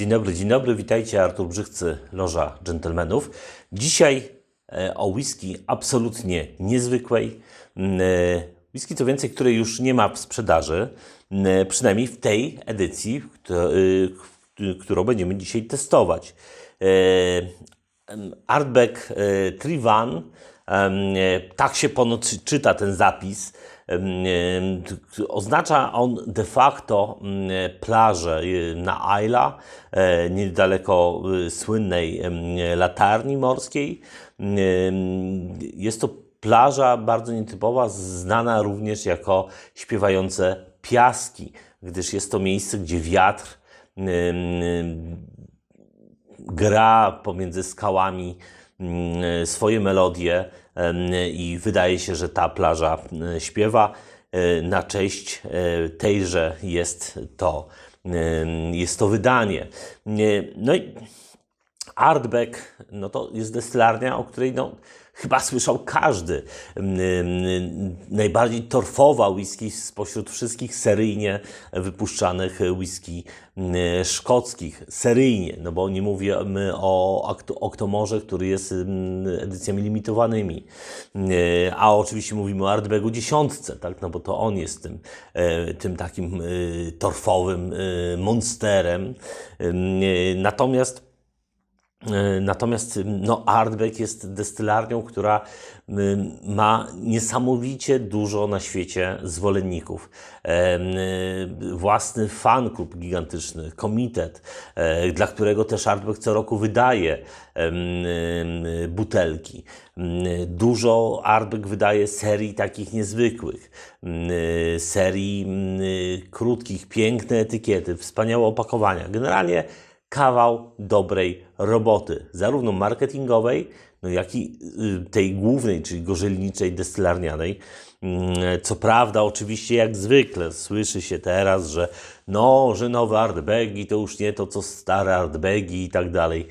Dzień dobry, dzień dobry, witajcie, Artur Brzechcy, Loża Dżentelmenów. Dzisiaj e, o whisky absolutnie niezwykłej. Mm, e, Whisky to więcej, której już nie ma w sprzedaży, mm, e, przynajmniej w tej edycji, którą będziemy dzisiaj testować. Artback Trivan, tak się ponoć czyta ten zapis. E, Oznacza on de facto mm, e, plażę e, na Ayla, e, niedaleko e, słynnej latarni morskiej. Jest to plaża bardzo nietypowa, znana również jako śpiewające piaski, gdyż jest to miejsce, gdzie wiatr gra pomiędzy skałami swoje melodie i wydaje się, że ta plaża mm, śpiewa. E, Na cześć e, tejże jest to, jest to wydanie. E, No i Artback, no to jest destylarnia, o której no, chyba słyszał każdy. Ym, ym, Najbardziej torfowa whisky spośród wszystkich seryjnie wypuszczanych whisky ym, szkockich. Seryjnie, no bo nie mówimy o Oktomorze, który jest ym, edycjami limitowanymi. Yy, A oczywiście mówimy o Artbacku dziesiątce, tak? no bo to on jest tym, e, tym takim e, torfowym monsterem. Natomiast Natomiast no, Artback jest destylarnią, która ma niesamowicie dużo na świecie zwolenników. E, e, Własny fan klub gigantyczny, komitet, e, dla którego też Artback co roku wydaje butelki. Dużo Artback wydaje serii takich niezwykłych, serii krótkich, piękne etykiety, wspaniałe opakowania. Generalnie kawał dobrej roboty, zarówno marketingowej, no jak i y, tej głównej, czyli gorzelniczej, destylarnianej. Mm, Co prawda, oczywiście, jak zwykle, słyszy się teraz, że no, że nowe artbagi to już nie to, co stare artbagi i tak dalej.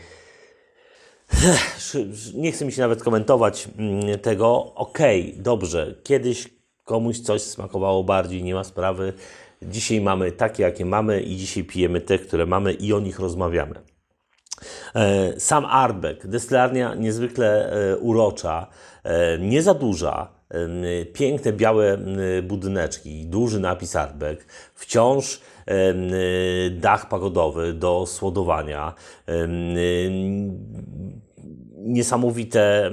Nie chcę mi się nawet komentować mm, tego. Okej, dobrze, kiedyś komuś coś smakowało bardziej, nie ma sprawy. Dzisiaj mamy takie, jakie mamy i dzisiaj pijemy te, które mamy i o nich rozmawiamy. E, Sam Artback, destylarnia niezwykle e, urocza, e, nie za duża, piękne białe budyneczki, duży napis Artback, wciąż dach pagodowy do słodowania, niesamowite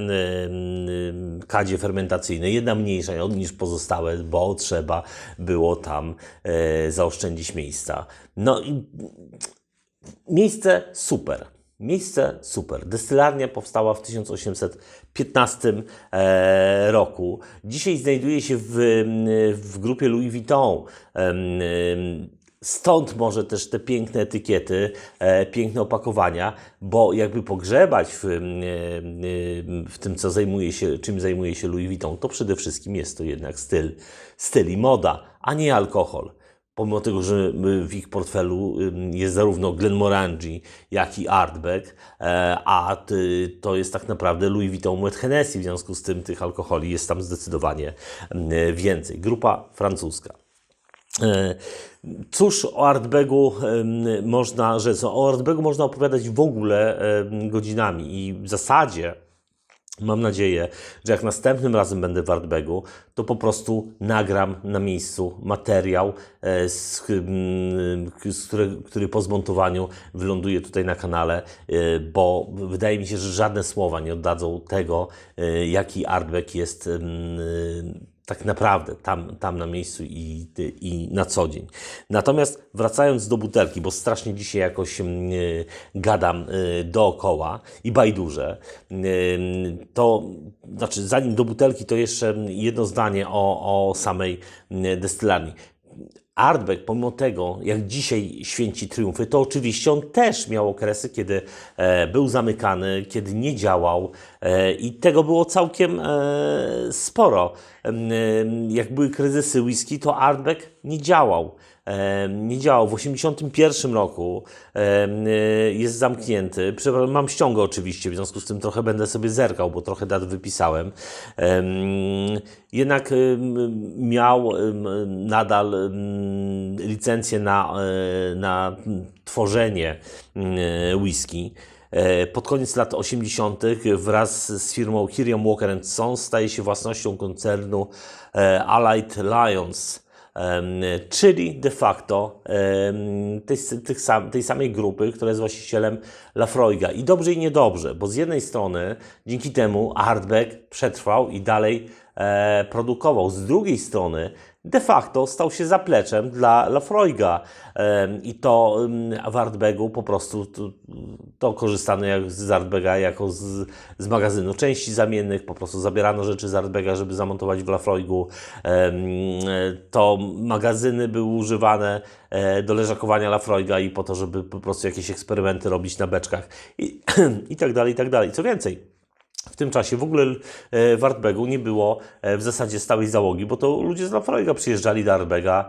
kadzie fermentacyjne, jedna mniejsza niż pozostałe, bo trzeba było tam e, zaoszczędzić miejsca. No i Miejsce super. Miejsce super. Destylarnia powstała w 1815 e, roku. Dzisiaj znajduje się w, w grupie Louis Vuitton. Stąd może też te piękne etykiety, e, piękne opakowania, bo jakby pogrzebać w, em, w tym, co zajmuje się, czym zajmuje się Louis Vuitton, to przede wszystkim jest to jednak styl, styl i moda, a nie alkohol pomimo tego, że y, w ich portfelu jest zarówno Glenmorangie, jak i Artback, e, a to jest tak naprawdę Louis Vuitton Moet Hennessy, w związku z tym tych alkoholi jest tam zdecydowanie więcej. Grupa francuska. E, Cóż o Artbagu em, można rzec? O Artbagu można opowiadać w ogóle godzinami i w zasadzie Mam nadzieję, że jak następnym razem będę w Artbagu, to po prostu nagram na miejscu materiał, e, z, z które, który po zmontowaniu wyląduje tutaj na kanale, e, bo wydaje mi się, że żadne słowa nie oddadzą tego, jaki Artbag jest tak naprawdę tam, tam na miejscu i, i na co dzień. Natomiast wracając do butelki, bo strasznie dzisiaj jakoś mm, y, gadam y, dookoła i bajdurze, y, to znaczy zanim do butelki, to jeszcze jedno zdanie o, o samej y, destylarni. Artback, pomimo tego, jak dzisiaj święci triumfy, to oczywiście on też miał okresy, kiedy e, był zamykany, kiedy nie działał e, i tego było całkiem e, sporo. Jak były kryzysy whisky, to Artback nie działał. E, Nie działał. W 1981 roku e, jest zamknięty. Mam ściągę oczywiście, w związku z tym trochę będę sobie zerkał, bo trochę dat wypisałem. Em, Jednak miał nadal licencję na, e, na tworzenie em, whisky. E, Pod koniec lat 80. wraz z firmą Kiriam Walker Sons staje się własnością koncernu e, Allied Lions, czyli de facto tej, tej samej grupy, która jest właścicielem Lafroiga. I dobrze i niedobrze, bo z jednej strony dzięki temu Artback przetrwał i dalej produkował. Z drugiej strony de facto stał się zapleczem dla Lafroiga i to w Artbagu po prostu to, to korzystano jak z Artbaga jako z, z magazynu części zamiennych, po prostu zabierano rzeczy z Artbaga, żeby zamontować w Lafroigu. Em, To magazyny były używane e, do leżakowania Lafroiga i po to, żeby po prostu jakieś eksperymenty robić na beczkach i, i tak dalej, i tak dalej. Co więcej, w tym czasie w ogóle e, w Artbegu nie było e, w zasadzie stałej załogi, bo to ludzie z Lafroiga przyjeżdżali do Artbega,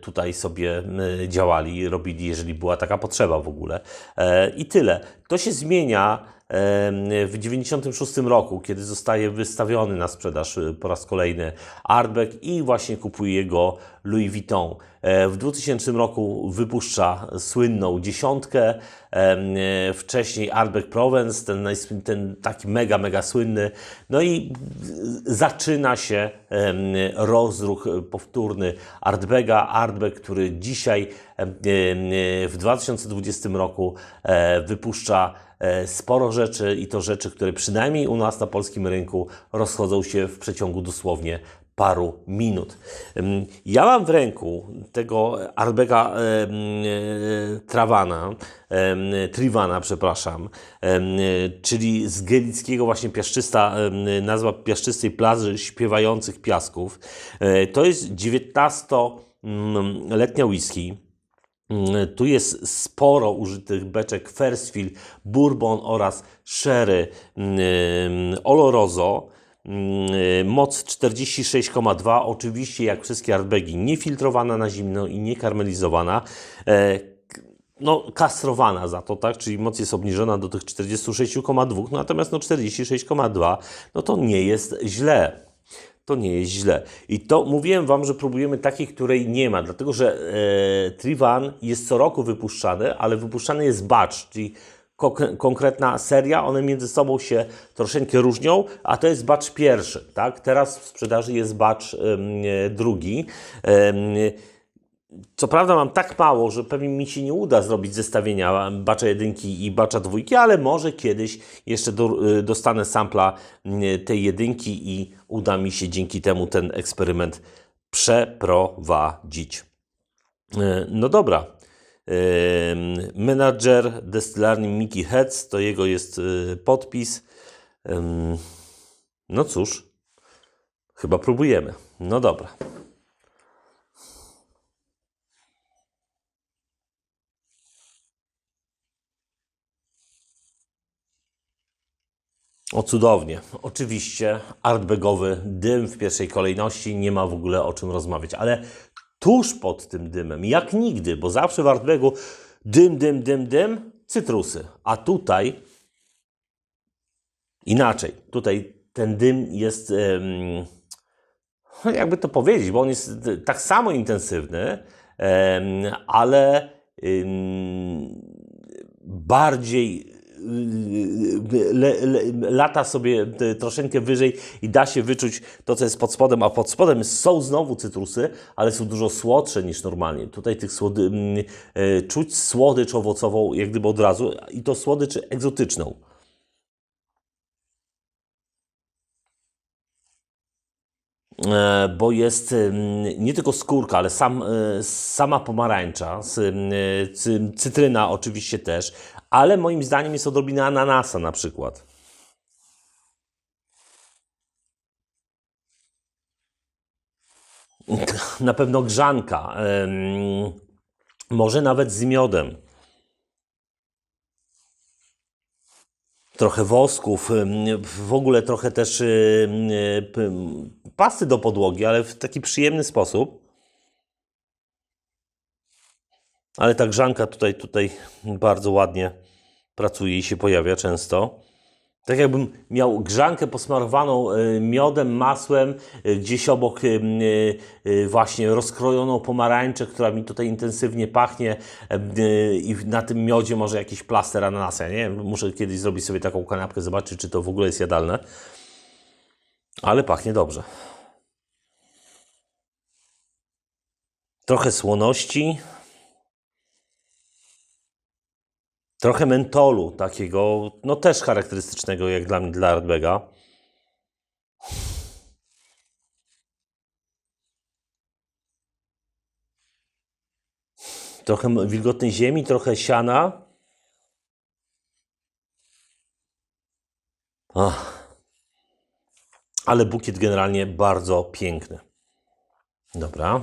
tutaj sobie em, działali, robili, jeżeli była taka potrzeba w ogóle. E, I tyle. To się zmienia w 1996 roku, kiedy zostaje wystawiony na sprzedaż e, po raz kolejny Artbeg i właśnie kupuje go Louis Vuitton. E, W 2000 roku wypuszcza słynną dziesiątkę, em, e, wcześniej Artbeg Provence, ten, ten taki mega, mega słynny. No i zaczyna się rozruch powtórny Artbega. Artbeg, który dzisiaj w 2020 roku e, wypuszcza e, sporo rzeczy i to rzeczy, które przynajmniej u nas na polskim rynku rozchodzą się w przeciągu dosłownie paru minut. Ja mam w ręku tego Arbega em, e, Trawana, em, Trivana, przepraszam, czyli z galickiego właśnie piaszczysta, nazwa piaszczystej plaży śpiewających piasków. E, To jest 19-letnia whisky. Mm, Tu jest sporo użytych beczek Fersfield, Bourbon oraz Sherry mm, Oloroso. Mm, Moc 46,2. Oczywiście, jak wszystkie artbegi, niefiltrowana na zimno i nie karmelizowana. E, No, kastrowana za to, tak? Czyli moc jest obniżona do tych 46,2, natomiast no 46,2 no to nie jest źle to nie jest źle. I to mówiłem Wam, że próbujemy takich, której nie ma, dlatego że e, Trivan jest co roku wypuszczany, ale wypuszczany jest batch, czyli konkretna seria, one między sobą się troszeczkę różnią, a to jest batch pierwszy, tak? Teraz w sprzedaży jest batch e, drugi. Co prawda mam tak mało, że pewnie mi się nie uda zrobić zestawienia bacza jedynki i bacza dwójki, ale może kiedyś jeszcze do, y, dostanę sampla tej jedynki i uda mi się dzięki temu ten eksperyment przeprowadzić. Y, No dobra. Menadżer destylarni Mickey Heads, to jego jest y, podpis. No cóż, chyba próbujemy. No dobra. O cudownie. Oczywiście artbagowy dym w pierwszej kolejności, nie ma w ogóle o czym rozmawiać, ale tuż pod tym dymem, jak nigdy, bo zawsze w artbagu dym, dym, dym, dym, cytrusy. A tutaj inaczej. Tutaj ten dym jest, no jakby to powiedzieć, bo on jest tak samo intensywny, ale bardziej le, le, lata sobie y, troszeczkę wyżej i da się wyczuć to, co jest pod spodem, a pod spodem są znowu cytrusy, ale są dużo słodsze niż normalnie. Tutaj tych słody, mm, y, czuć słodycz owocową jak gdyby od razu i to słodycz egzotyczną. E, bo jest ym, nie tylko skórka, ale sam, sama pomarańcza, cytryna oczywiście też, ale moim zdaniem jest odrobina ananasa na przykład. Na pewno grzanka, może nawet z miodem. trochę wosków, w ogóle trochę też pasty do podłogi, ale w taki przyjemny sposób. Ale ta grzanka tutaj, tutaj bardzo ładnie pracuje i się pojawia często. Tak jakbym miał grzankę posmarowaną y, miodem, masłem, y, gdzieś obok y, właśnie rozkrojoną pomarańczę, która mi tutaj intensywnie pachnie i na tym miodzie może jakiś plaster ananasa. Nie muszę kiedyś zrobić sobie taką kanapkę, zobaczyć, czy to w ogóle jest jadalne. Ale pachnie dobrze. Trochę słoności. Trochę mentolu takiego, no też charakterystycznego jak dla mnie, dla Ardbega. Trochę wilgotnej ziemi, trochę siana. Ach. Ale bukiet generalnie bardzo piękny. Dobra.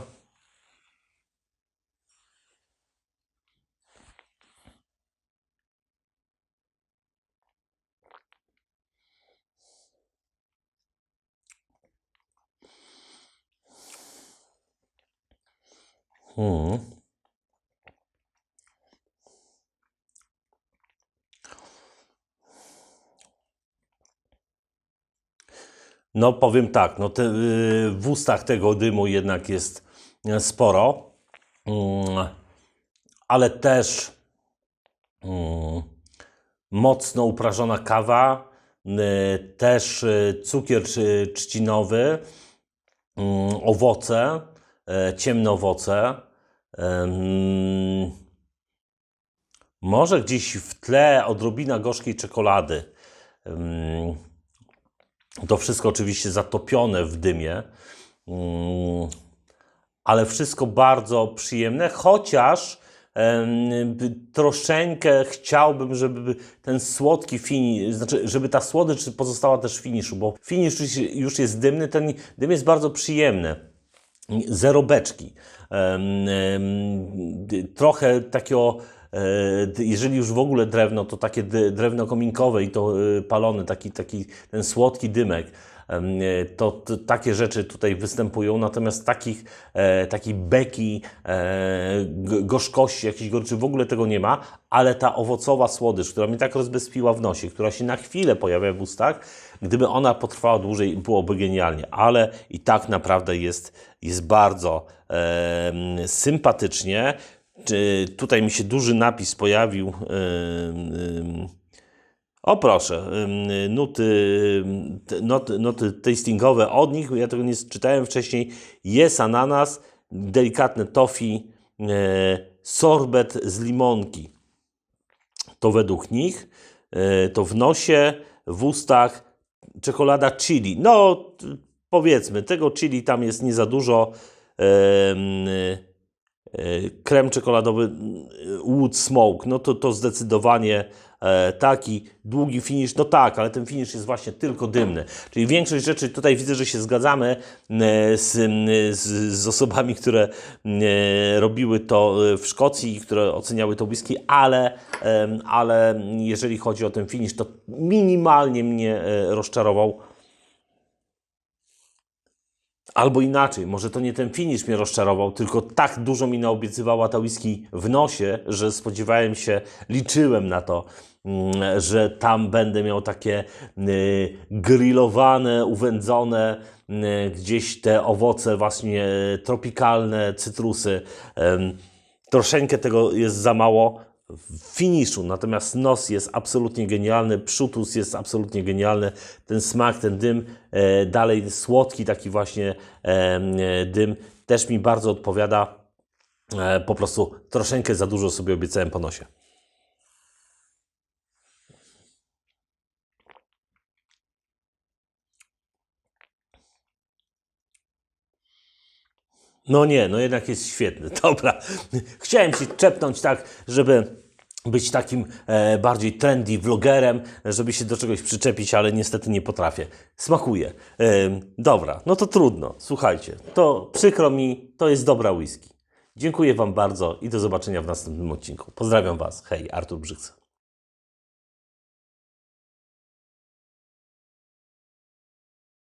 Hmm. No powiem tak, no te, y, w ustach tego dymu jednak jest e, sporo, Mm, ale też mm, mocno uprażona kawa, y, też y, cukier trzcinowy, mm, owoce, e, ciemne owoce. em, Może gdzieś w tle odrobina gorzkiej czekolady. To wszystko oczywiście zatopione w dymie, Mm, ale wszystko bardzo przyjemne, chociaż troszeczkę chciałbym, żeby ten słodki finisz, znaczy, żeby ta słodycz pozostała też w finiszu, bo finisz już jest dymny, ten dym jest bardzo przyjemny. Zero beczki. Em, em, d- Trochę takiego, e, jeżeli już w ogóle drewno, to takie drewno kominkowe i to e, palone, taki, taki ten słodki dymek. E, To, takie rzeczy tutaj występują, natomiast takich, e, takiej beki, e, gorzkości, jakiejś gorczy w ogóle tego nie ma, ale ta owocowa słodycz, która mnie tak rozbezpiła w nosie, która się na chwilę pojawia w ustach, gdyby ona potrwała dłużej, byłoby genialnie, ale i tak naprawdę jest, jest bardzo em, sympatycznie. Czy tutaj mi się duży napis pojawił. em, em, o proszę, nuty, noty, tastingowe od nich, ja tego nie czytałem wcześniej. Jest ananas, delikatne tofi, e, sorbet z limonki. To według nich, e, to w nosie, w ustach, czekolada chili. No, powiedzmy, tego chili tam jest nie za dużo. E, krem czekoladowy mm, Wood Smoke, no to, to zdecydowanie taki długi finish, no tak, ale ten finish jest właśnie tylko dymny. Czyli większość rzeczy, tutaj widzę, że się zgadzamy e, z, z, z osobami, które e, robiły to w Szkocji i które oceniały to whisky, ale, ale jeżeli chodzi o ten finish, to minimalnie mnie e, rozczarował. Albo inaczej, może to nie ten finish mnie rozczarował, tylko tak dużo mi naobiecywała ta whisky w nosie, że spodziewałem się, liczyłem na to, mm, że tam będę miał takie y, grillowane, uwędzone, y, gdzieś te owoce właśnie tropikalne, cytrusy. Troszeczkę tego jest za mało finiszu, natomiast nos jest absolutnie genialny, przód jest absolutnie genialny, ten smak, ten dym, e, dalej słodki taki właśnie e, e, dym, też mi bardzo odpowiada. E, po prostu troszeczkę za dużo sobie obiecałem po nosie. No nie, no jednak jest świetny. Dobra. Chciałem się czepnąć tak, żeby być takim e, bardziej trendy vlogerem, żeby się do czegoś przyczepić, ale niestety nie potrafię. Smakuje. E, dobra, no to trudno. Słuchajcie, to przykro mi, to jest dobra whisky. Dziękuję Wam bardzo i do zobaczenia w następnym odcinku. Pozdrawiam Was. Hej, Artur Brzyca.